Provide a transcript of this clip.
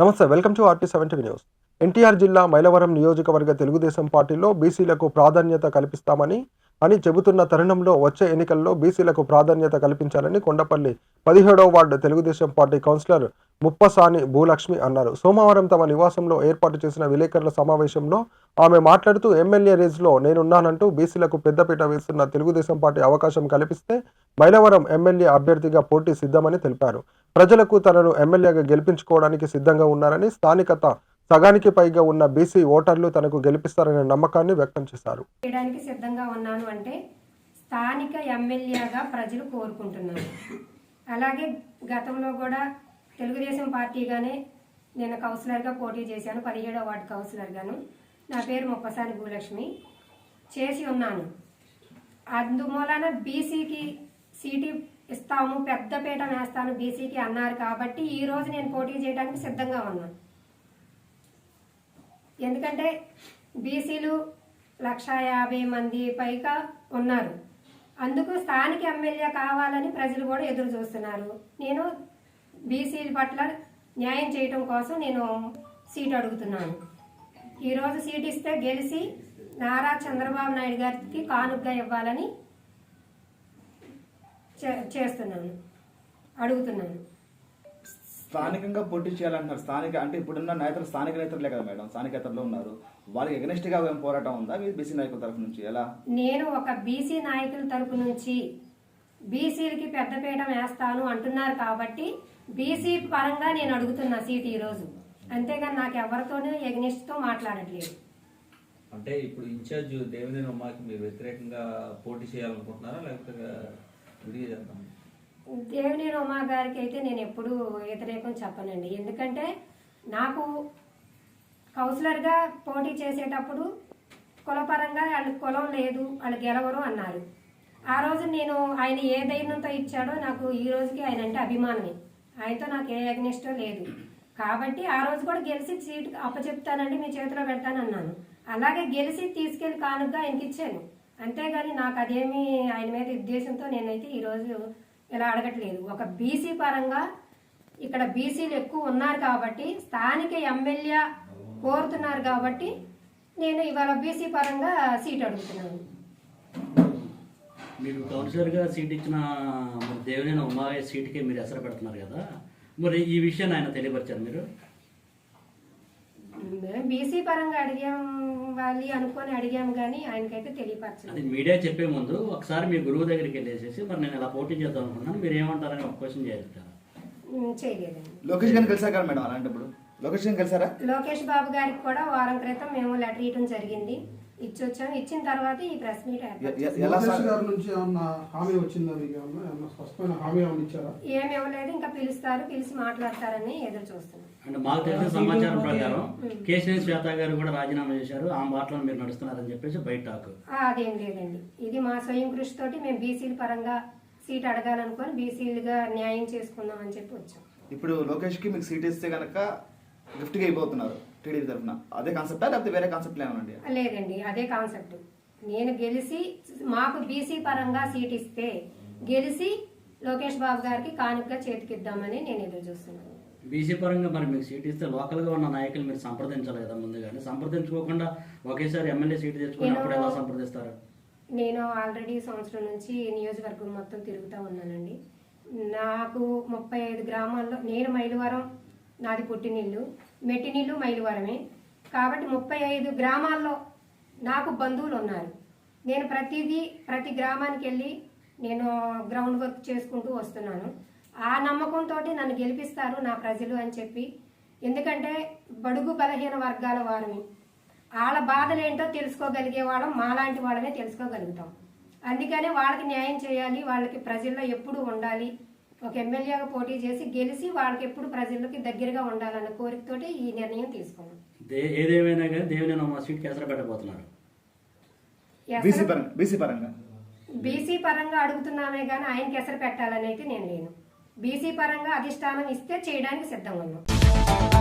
నమస్తే welcome to RT seventy news. NTR జిల్లా మైలవరం నియోజకవర్గ తెలుగుదేశం పార్టీలో బీసీలకు ప్రాధాన్యత కల్పిస్తామని అని చెబుతున్న తరుణంలో వచ్చే ఎన్నికల్లో బీసీలకు ప్రాధాన్యత కల్పించాలని కొండపల్లి పదిహేడవ ward Telugu Desam party councillor Muppasani Bhulakshmi అన్నారు. సోమవారం తమ నివాసంలో ఏర్పాటు చేసిన విలేకరుల సమావేశంలో ఆమె మాట్లాడుతూ ఎమ్మెల్యే రేజ్లో నేనున్నానంటూ బీసీలకు పెద్దపీట వేస్తున్న తెలుగుదేశం పార్టీ అవకాశం కల్పిస్తే మైలవరం ఎమ్మెల్యే అభ్యర్థిగా పోటీ సిద్ధమని తెలిపారు. ప్రజలకు తనను ఎమ్మెల్యేగా గెలిపించుకోవడానికి సిద్ధంగా ఉన్నారని స్థానికత సగానికి పైగా ఉన్న బీసీ ఓటర్లు తనకు గెలిపిస్తారనే నమ్మకాన్ని వ్యక్తం చేశారు. చేయడానికి సిద్ధంగా ఉన్నాను అంటే స్థానిక ఎమ్మెల్యేగా ప్రజలు కోరుకుంటున్నారు అలాగే గతంలో కూడా తెలుగుదేశం పార్టీగానే నేను కౌన్సిలర్గా పోటీ చేశాను పదిహేడో వార్డు కౌన్సిలర్గాను. నా పేరు ముప్పసాని భూలక్ష్మి. చేసి ఉన్నాను. అందుమూలన బీసీకి సీటు ఇస్తాము పెద్దపీట వేస్తాను బీసీకి అన్నారు కాబట్టి ఈ రోజు నేను పోటీ చేయడానికి సిద్ధంగా ఉన్నాను ఎందుకంటే బీసీలు లక్ష యాభై మంది పైగా ఉన్నారు. అందుకు స్థానిక ఎమ్మెల్యే కావాలని ప్రజలు కూడా ఎదురు చూస్తున్నారు. నేను బీసీల పట్ల న్యాయం చేయటం కోసం నేను సీట్ అడుగుతున్నాను. ఈరోజు సీట్ ఇస్తే గెలిచి నారా చంద్రబాబు నాయుడు గారికి కానుగ్గా ఇవ్వాలని చేస్తున్నాను. అడుగుతున్నాను. స్థానికంగా పోటీ చేయాలంటున్నారు స్థానిక అంటే ఇప్పుడున్న నేతలు స్థానిక నేతలే కదా మేడం. స్థానికేతరులు ఉన్నారు. వాళ్ళకి ఎగనెస్ట్గా పోరాటం ఉందా? మీ బీసీ నాయకుల తరఫు నుంచి ఎలా? నేను ఒక బీసీ నాయకుల తరపు నుంచి బీసీలకి పెద్దపీట వేస్తాను అంటున్నారు కాబట్టి బీసీ పరంగా నేను అడుగుతున్నా సీట్ ఈరోజు. అంతేగాని నాకు ఎవరితోనూ ఎగ్నిస్ట్తో మాట్లాడట్లేదు. అంటే ఇప్పుడు ఇన్ఛార్జ్ దేవినేని ఉమాకి మీరు వ్యతిరేకంగా పోటీ చేయాలనుకుంటున్నారా? లేకపోతే విడిగా చేద్దాం దేవినేని ఉమా గారికి అయితే నేను ఎప్పుడూ వ్యతిరేకం చెప్పనండి. ఎందుకంటే నాకు కౌన్సిలర్గా పోటీ చేసేటప్పుడు కులపరంగా వాళ్ళకి కులం లేదు వాళ్ళు గెలవరు అన్నారు. ఆ రోజు నేను ఆయన ఏ ధైర్యంతో ఇచ్చాడో నాకు ఈ రోజుకి ఆయన అంటే అభిమానమే. ఆయనతో నాకు ఏ అగ్నిష్టం లేదు. కాబట్టి ఆ రోజు కూడా గెలిచి సీట్ అప్పచెప్తానండి మీ చేతిలో పెడతానన్నాను. అలాగే గెలిచి తీసుకెళ్ళి కానుగ్గా ఆయనకి ఇచ్చాను అంతేగాని నాకు అదేమి ఆయన మీద ఉద్దేశంతో నేనైతే ఈరోజు ఇలా అడగట్లేదు. ఒక బీసీ పరంగా ఇక్కడ బీసీలు ఎక్కువ ఉన్నారు కాబట్టి స్థానిక ఎమ్మెల్యే కోరుతున్నారు కాబట్టి నేను ఇవాళ బీసీ పరంగా సీట్ అడుగుతున్నాను. మీకు కౌన్సిలర్గా సీట్ ఇచ్చిన మరి దేవినేని ఉమాయ సీట్కి మీరు ఎసరు పెడుతున్నారు కదా. మరి ఈ విషయాన్ని ఆయన తెలియపరిచారు మీరు? బీసీ పరంగా అడిగాం వాళ్ళు అనుకొని అడిగాం కానీ ఆయనకైతే తెలియపరచలేదు. అది మీడియా చెప్పే ముందు ఒకసారి మీ గురువు దగ్గరికి వెళ్ళేసేసి మరి నేను ఇలా పోటీ చేద్దాం అనుకున్నాను మీరు ఏమంటారని ఒక క్వశ్చన్ చేయలేదండి. లోకేష్ గారిని కలిసారు కదా మేడం అలాంటప్పుడు? లోకేష్ గారిని కలిసారా? లోకేష్ బాబు గారికి కూడా వారం క్రితం మేము లెటర్ ఇవ్వడం జరిగింది. ఇచ్చొచ్చాము ఇచ్చిన తర్వాత ఈ ప్రెస్ మీట్ ఏమి ఇవ్వలేదు. ఇంకా పిలుస్తారు. పిలిచి మాట్లాడతారని ఎదురు చూస్తున్నాం. అంటే మాకు తెలిసిన సమాచారం ప్రకారం కేశినేని శ్వేత గారు కూడా రాజీనామా చేశారు. ఆ మాటలను మీరు నడుస్తున్నారని చెప్పేసి బయట టాక్ ఆ, అదేం లేదండి. ఇది మా స్వయం కృషి తోటి మేము బీసీల పరంగా సీట్ అడగాలనుకొని బీసీలుగా న్యాయం చేసుకుందాం అని చెప్పి వచ్చాం. ఇప్పుడు లోకేష్కి మీకు సీట్ ఇస్తే గనక గిఫ్ట్గా అయిపోతున్నారు. టీడీపీ తరఫున. అదే కాన్సెప్టా లేకపోతే వేరే కాన్సెప్ట్ ఏమనండి లేదండి అదే కాన్సెప్ట్ నేను గెలిచి మాకు బీసీ పరంగా సీట్ ఇస్తే గెలిచి లోకేష్ బాబు గారికి కానుకగా చేతికిద్దామని నేను ఎదురు చూస్తున్నాను. బీసీ పరంగా మరి మీకు సీట్ ఇస్తే లోకల్గా ఉన్న నాయకులు మీరు సంప్రదించాలి కదా ముందుగానే. సంప్రదించుకోకుండా ఒకేసారి ఎమ్మెల్యే సీట్ తెచ్చుకొని అప్పుడు ఎలా సంప్రదిస్తారు? నేను ఆల్రెడీ సంవత్సరం నుంచి నియోజకవర్గం మొత్తం తిరుగుతూ ఉన్నానండి. నాకు ముప్పై ఐదు గ్రామాల్లో నేను మైలవరం నాది పుట్టినిల్లు మెట్టినిల్లు మైలువరమే. కాబట్టి ముప్పై ఐదు గ్రామాల్లో నాకు బంధువులు ఉన్నారు నేను ప్రతిదీ ప్రతి గ్రామానికి వెళ్ళి నేను గ్రౌండ్ వర్క్ చేసుకుంటూ వస్తున్నాను. ఆ నమ్మకంతో నన్ను గెలిపిస్తారు నా ప్రజలు అని చెప్పి. ఎందుకంటే బడుగు బలహీన వర్గాల వారిని. వాళ్ళ బాధలు ఏంటో తెలుసుకోగలిగే వాళ్ళం మాలాంటి వాళ్ళమే తెలుసుకోగలుగుతాం. అందుకనే వాళ్ళకి న్యాయం చేయాలి వాళ్ళకి ప్రజల్లో ఎప్పుడు ఉండాలి. ఒక ఎమ్మెల్యేగా పోటీ చేసి గెలిచి వాళ్ళకి ఎప్పుడు ప్రజలకి దగ్గరగా ఉండాలన్న కోరికతోటి ఈ నిర్ణయం తీసుకున్నాం ఏదేమైనా కానీ పెట్టబోతున్నారు. బీసీ పరంగా బీసీ పరంగా. బీసీ పరంగా అడుగుతున్నామే కానీ ఆయనకి ఎసరు పెట్టాలని అయితే నేను లేను. బీసీ పరంగా అధిష్టానం ఇస్తే చేయడానికి సిద్ధంగా ఉన్నాం.